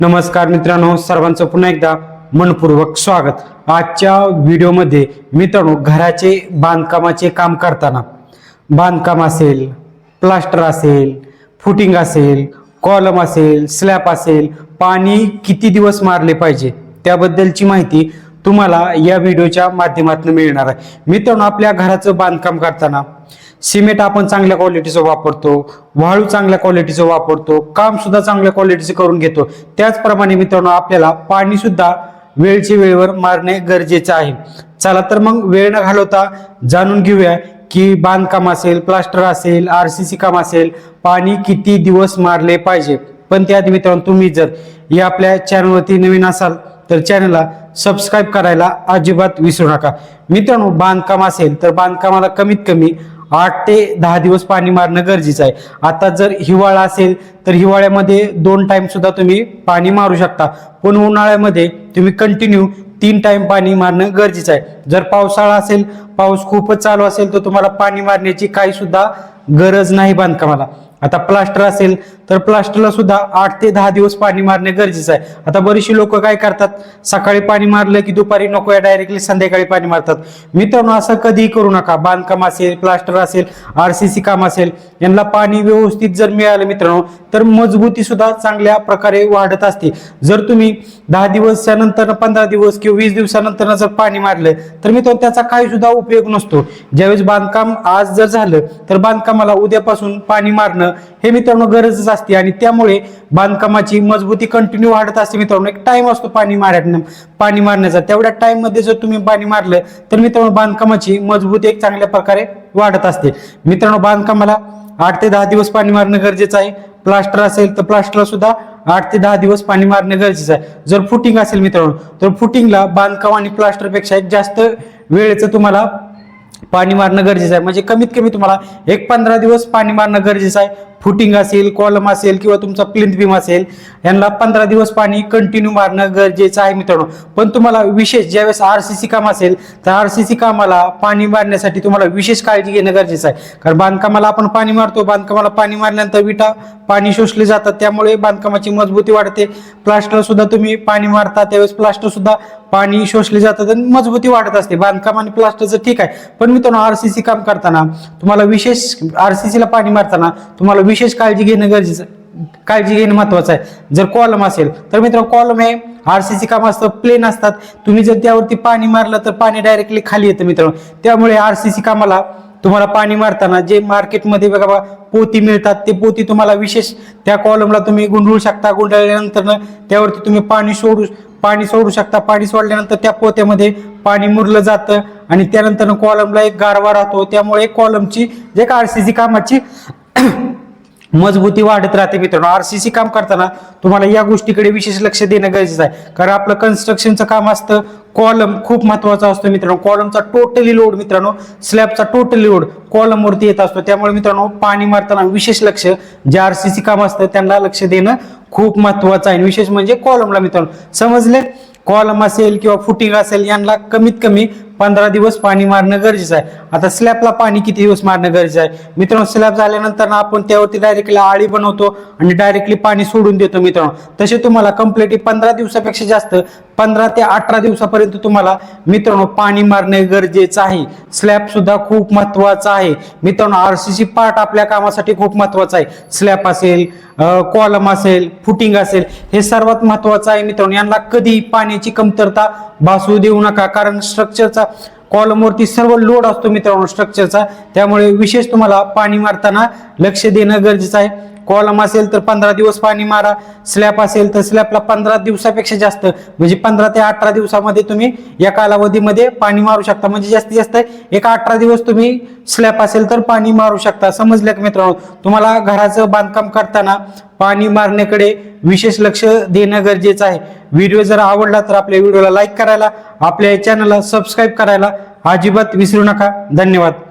नमस्कार मित्रांनो सर्वांचं पुन्हा एकदा मनपूर्वक स्वागत. आजच्या व्हिडिओमध्ये मित्रांनो घराचे बांधकामाचे काम करताना बांधकाम असेल प्लास्टर असेल फुटिंग असेल कॉलम असेल स्लॅब असेल पाणी किती दिवस मारले पाहिजे त्याबद्दलची माहिती तुम्हाला या व्हिडिओच्या माध्यमातून मिळणार आहे. मित्रांनो आपल्या घराचं बांधकाम करताना सिमेंट आपण चांगल्या क्वालिटीचं वापरतो वाळू चांगल्या क्वालिटीचं वापरतो काम सुद्धा चांगल्या क्वालिटीचं करून घेतो. त्याचप्रमाणे मित्रांनो आपल्याला पाणी सुद्धा वेळच्या वेळेवर मारणे गरजेचं आहे. चला तर मग वेळ न घालवता जाणून घेऊया की बांधकाम असेल प्लास्टर असेल आर सी सी काम असेल पाणी किती दिवस मारले पाहिजे. पण त्याआधी मित्रांनो तुम्ही जर या आपल्या चॅनलवरती नवीन असाल तर चॅनलला सबस्क्राईब करायला अजिबात विसरू नका. मित्रांनो बांधकाम असेल तर बांधकामाला कमीत कमी आठ ते दहा दिवस पाणी मारणं गरजेचं आहे. आता जर हिवाळा असेल तर हिवाळ्यामध्ये दोन टाइम सुद्धा तुम्ही पाणी मारू शकता. पण उन्हाळ्यामध्ये तुम्ही कंटिन्यू तीन टाइम पाणी मारणं गरजेचं आहे. जर पावसाळा असेल पाऊस खूपच चालू असेल तर तुम्हाला पाणी मारण्याची काही सुद्धा गरज नाही बांधकामाला. आता प्लास्टर असेल तर प्लास्टरला सुद्धा आठ ते दहा दिवस पाणी मारणे गरजेचं आहे. आता बरीचशी लोक काय करतात? सकाळी पाणी मारलं की दुपारी नको या डायरेक्टली संध्याकाळी पाणी मारतात. मित्रांनो असं कधीही करू नका. बांधकाम असेल प्लास्टर असेल आर सी सी काम असेल यांना पाणी व्यवस्थित जर मिळालं मित्रांनो तर मजबूती सुद्धा चांगल्या प्रकारे वाढत असते. जर तुम्ही दहा दिवसानंतर पंधरा दिवस किंवा वीस दिवसानंतर जर पाणी मारलं तर मित्रांनो त्याचा काही सुद्धा उपयोग नसतो. ज्यावेळेस बांधकाम आज जर झालं तर बांधकाम बांधकामाला उद्यापासून पाणी मारणं हे मित्रांनो गरजच असते. आणि त्यामुळे बांधकामाची मजबूती कंटिन्यू वाढत असते मित्रांनो. एक टाइम असतो पाणी मारण्या पाणी मारण्याचा. तेवढ्या टाइममध्ये जर तुम्ही पाणी मारलं तर मित्रांनो बांधकामाची मजबूती एक चांगल्या प्रकारे वाढत असते. मित्रांनो बांधकामाला आठ ते दहा दिवस पाणी मारणं गरजेचं आहे. प्लास्टर असेल तर प्लास्टरला सुद्धा आठ ते दहा दिवस पाणी मारणं गरजेचं आहे. जर फुटिंग असेल मित्रांनो तर फुटिंगला बांधकाम आणि प्लास्टरपेक्षा एक जास्त वेळेचं तुम्हाला पाणी मारणं गरजेचं आहे. म्हणजे कमीत कमी तुम्हाला एक पंधरा दिवस पाणी मारणं गरजेचं आहे. फुटिंग असेल कॉलम असेल किंवा तुमचा प्लिंथ बीम असेल यांना पंधरा दिवस पाणी कंटिन्यू मारणं गरजेचं आहे मित्रांनो. पण तुम्हाला विशेष ज्यावेळेस आर सी सी काम असेल तर आर सी सी कामाला पाणी मारण्यासाठी तुम्हाला विशेष काळजी घेणं गरजेचं आहे. कारण बांधकामाला आपण पाणी मारतो बांधकामाला पाणी मारल्यानंतर विटा पाणी शोषले जातात त्यामुळे बांधकामाची मजबूती वाढते. प्लास्टर सुद्धा तुम्ही पाणी मारता त्यावेळेस प्लास्टर सुद्धा पाणी शोषले जातात आणि मजबूती वाढत असते. बांधकाम आणि प्लास्टरचं ठीक आहे. पण मित्रांनो आर सी सी काम करताना तुम्हाला विशेष आर सी सीला पाणी मारताना तुम्हाला विशेष काळजी घेणं गरजेचं काळजी घेणं महत्वाचं आहे. जर कॉलम असेल तर मित्रांनो कॉलम हे आरसीसी काम असतं प्लेन असतात. तुम्ही जर त्यावरती पाणी मारलं तर पाणी डायरेक्टली खाली येतं मित्रांनो. त्यामुळे आरसीसी कामाला तुम्हाला पाणी मारताना जे मार्केटमध्ये बघा बा पोती मिळतात ते पोती तुम्हाला विशेष त्या कॉलमला तुम्ही गुंडळू शकता. गुंडळल्यानंतर त्यावरती तुम्ही पाणी सोडू पाणी सोडू शकता. पाणी सोडल्यानंतर त्या पोत्यामध्ये पाणी मुरलं जातं. आणि त्यानंतर कॉलमला एक गारवा राहतो. त्यामुळे कॉलमची जे का आरसीसी कामाची मजबूती वाढत राहते मित्रांनो. आरसीसी काम करताना तुम्हाला या गोष्टीकडे विशेष लक्ष देणं गरजेचं आहे. कारण आपलं कन्स्ट्रक्शनचं काम असतं. कॉलम खूप महत्त्वाचा असतो मित्रांनो. कॉलमचा टोटली लोड मित्रांनो. स्लॅबचा टोटली लोड कॉलमवरती येत असतो. त्यामुळे मित्रांनो पाणी मारताना विशेष लक्ष जे आरसीसी काम असतं त्यांना लक्ष देणं खूप महत्वाचं आहे. विशेष म्हणजे कॉलमला मित्रांनो. समजले? कॉलम असेल किंवा फुटिंग असेल यांना कमीत कमी पंधरा दिवस पाणी मारणं गरजेचं आहे. आता स्लॅबला पाणी किती दिवस मारणं गरजेचं आहे? मित्रांनो स्लॅब झाल्यानंतर ना आपण त्यावरती डायरेक्टली आळी बनवतो आणि डायरेक्टली पाणी सोडून देतो मित्रांनो. तसे तुम्हाला कम्प्लिटली पंधरा दिवसापेक्षा जास्त पंधरा ते अठरा दिवसापर्यंत तुम्हाला मित्रांनो पाणी मारणे गरजेचं आहे. स्लॅब सुद्धा खूप महत्त्वाचा आहे. मित्रांनो आरसीसी पार्ट आपल्या कामासाठी खूप महत्त्वाचा आहे. स्लॅब असेल कॉलम असेल फुटिंग असेल हे सर्वात महत्वाचं आहे मित्रांनो. यांना कधी पाण्याची कमतरता भासू देऊ नका कारण स्ट्रक्चरचा कॉलमवरती सर्व लोड असतो मित्रांनो स्ट्रक्चरचा त्यामुळे विशेष तुम्हाला पाणी मारताना लक्ष देणं गरजेचं आहे. कॉलम असेल तर पंधरा दिवस पाणी मारा. स्लॅब असेल तर स्लॅबला पंधरा दिवसापेक्षा जास्त. म्हणजे पंधरा ते अठरा दिवसामध्ये तुम्ही या कालावधीमध्ये पाणी मारू शकता. म्हणजे जास्तीत जास्त एक अठरा दिवस तुम्ही स्लॅब असेल तर पाणी मारू शकता. समजलं का मित्रांनो? तुम्हाला घराचं बांधकाम करताना पाणी मारण्याकडे विशेष लक्ष देणं गरजेचं आहे. व्हिडिओ जर आवडला तर आपल्या व्हिडिओला लाईक करायला आपल्या चॅनलला सबस्क्राईब करायला अजिबात विसरू नका. धन्यवाद.